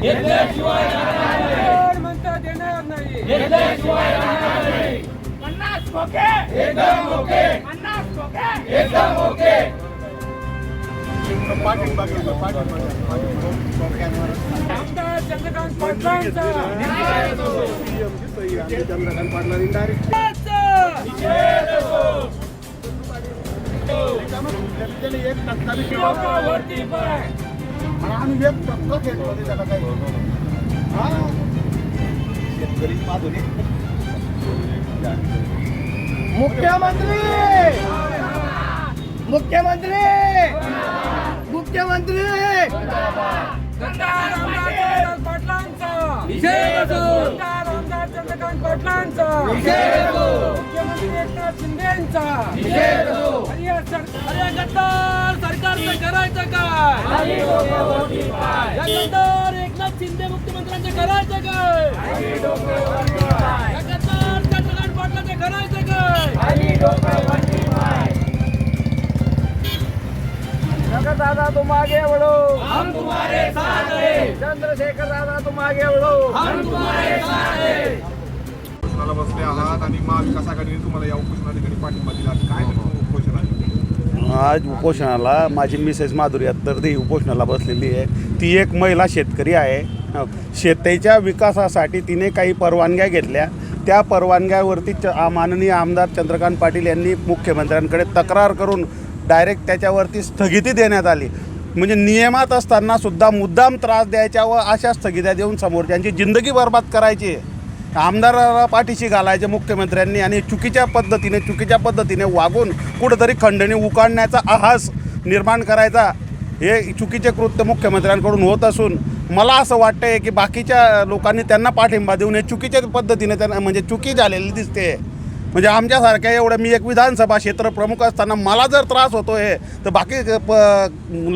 म्हणता म्हणतं देणार नाही पन्नास खोके एकदम ओके पन्नास खोके आमदार चंद्रकांत पाटलांचा लोकांवरती एक मुख्यमंत्री मुख्यमंत्री मुख्यमंत्री गद्दार आमदार चंद्रकांत पाटलांचा गद्दार आमदार चंद्रकांत पाटलांचा मुख्यमंत्री! एकनाथ शिंदेचा. अरे या सर- अरे या गद्दार सरकारचं करायचं काय? या गद्दार एकनाथ शिंदे मुख्यमंत्र्यांचं करायचं काय? चंद्रकांत पाटलांचं करायचं काय? दादा तुम आगे बढ़ो हम तुम्हारे साथ हैं. चंद्रशेखर दादा तुम आगे बढ़ो हम तुम्हारे साथ हैं. बसले आहात आणि महाविकास आघाडीने तुम्हाला या उपोषणा ठिकाणी पाठिंबा दिला? काय आज उपोषणाला माझी मिसेस माधुरी तर उपोषणाला बसलेली आहे. ती एक महिला शेतकरी आहे. हो. शेतीच्या विकासासाठी तिने काही परवानग्या घेतल्या. त्या परवानग्यावरती च माननीय आमदार चंद्रकांत पाटील यांनी मुख्यमंत्र्यांकडे तक्रार करून डायरेक्ट त्याच्यावरती स्थगिती देण्यात आली. म्हणजे नियमात असताना सुद्धा मुद्दाम त्रास द्यायच्या व अशा स्थगित्या देऊन समोरच्यांची जिंदगी बर्बाद करायची आहे. आमदाराला पाठीशी घालायचे मुख्यमंत्र्यांनी आणि चुकीच्या पद्धतीने चुकीच्या पद्धतीने वागून कुठंतरी खंडणी उकाडण्याचा आहास निर्माण करायचा हे चुकीचे कृत्य मुख्यमंत्र्यांकडून होत असून मला असं वाटतंय की बाकीच्या लोकांनी त्यांना पाठिंबा देऊन हे चुकीच्या पद्धतीने त्यांना म्हणजे चुकी झालेली दिसते. म्हणजे आमच्यासारख्या एवढं मी एक विधानसभा क्षेत्र प्रमुख असताना मला जर त्रास होतो आहे तर बाकी प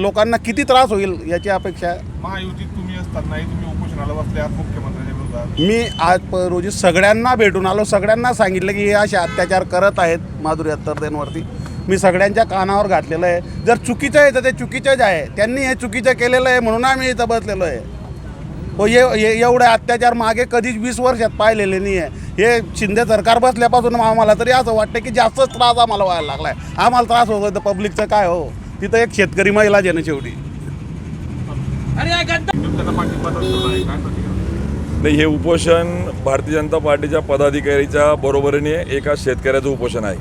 लोकांना किती त्रास होईल याची अपेक्षा महायुतीत तुम्ही असतानाही तुम्ही उपोषणाला बसले आहात मुख्यमंत्र्यांच्या मी आज प रोजी सगळ्यांना भेटून आलो. सगळ्यांना सांगितलं की हे असे अत्याचार करत आहेत माधुरी अत्तरदेंवरती मी सगळ्यांच्या कानावर घातलेलं आहे. जर चुकीचं आहे तर ते चुकीचंच आहे. त्यांनी हे चुकीचं केलेलं आहे म्हणून आम्ही इथं बसलेलो आहे. हो ये एवढे अत्याचार मागे कधीच वीस वर्षात पाहिलेले नाही आहे हे शिंदे सरकार बसल्यापासून आम्हाला तरी असं वाटतं की जास्तच त्रास आम्हाला व्हायला लागला आहे आम्हाला त्रास होतो तर पब्लिकचं काय हो? तिथं एक शेतकरी महिलाच आहे. ना शेवटी नाही हे उपोषण भारतीय जनता पार्टीच्या पदाधिकारीच्या बरोबरीने एका शेतकऱ्याचं उपोषण आहे.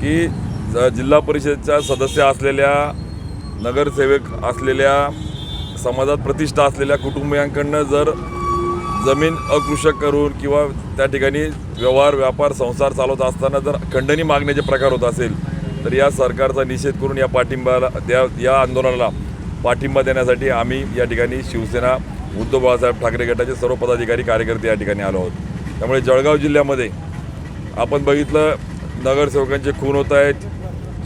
की ज- जिल्हा परिषदच्या सदस्य असलेल्या नगरसेवक असलेल्या समाजात प्रतिष्ठा असलेल्या कुटुंबियांकडनं जर जमीन अकृषक करून किंवा त्या ठिकाणी व्यवहार व्यापार संसार चालवत असताना जर खंडणी मागण्याचे प्रकार होत असेल तर या सरकारचा निषेध करून या पाठिंबाला त्या या आंदोलनाला पाठिंबा देण्यासाठी आम्ही या ठिकाणी शिवसेना उद्धव बाळासाहेब ठाकरे गटाचे सर्व पदाधिकारी कार्यकर्ते या ठिकाणी आलो आहोत. त्यामुळे जळगाव जिल्ह्यामध्ये आपण बघितलं नगरसेवकांचे खून होत आहेत.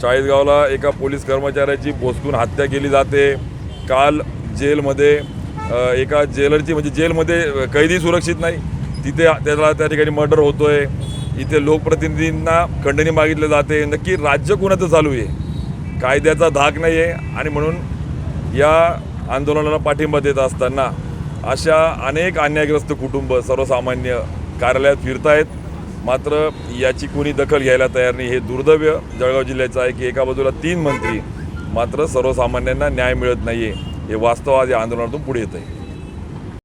चाळीसगावला एका पोलीस कर्मचाऱ्याची बोसकून हत्या केली जाते. काल जेलमध्ये एका जेलरची म्हणजे जेलमध्ये कैदी सुरक्षित नाही. तिथे त्याला त्या ठिकाणी मर्डर होतो आहे इथे लोकप्रतिनिधींना खंडणी मागितले जाते. नक्की राज्य कुणाचं चालू आहे? कायद्याचा धाक नाही आहे आणि म्हणून या आंदोलनाला पाठिंबा देत असताना अशा अनेक अन्यायग्रस्त कुटुंब सर्वसामान्य कार्यालयात फिरतायत. मात्र याची कोणी दखल घ्यायला तयार नाही हे दुर्दैव्य जळगाव जिल्ह्याचं आहे की एका बाजूला तीन मंत्री मात्र सर्वसामान्यांना न्याय मिळत नाही आहे हे वास्तव आज या आंदोलनातून पुढे येत आहे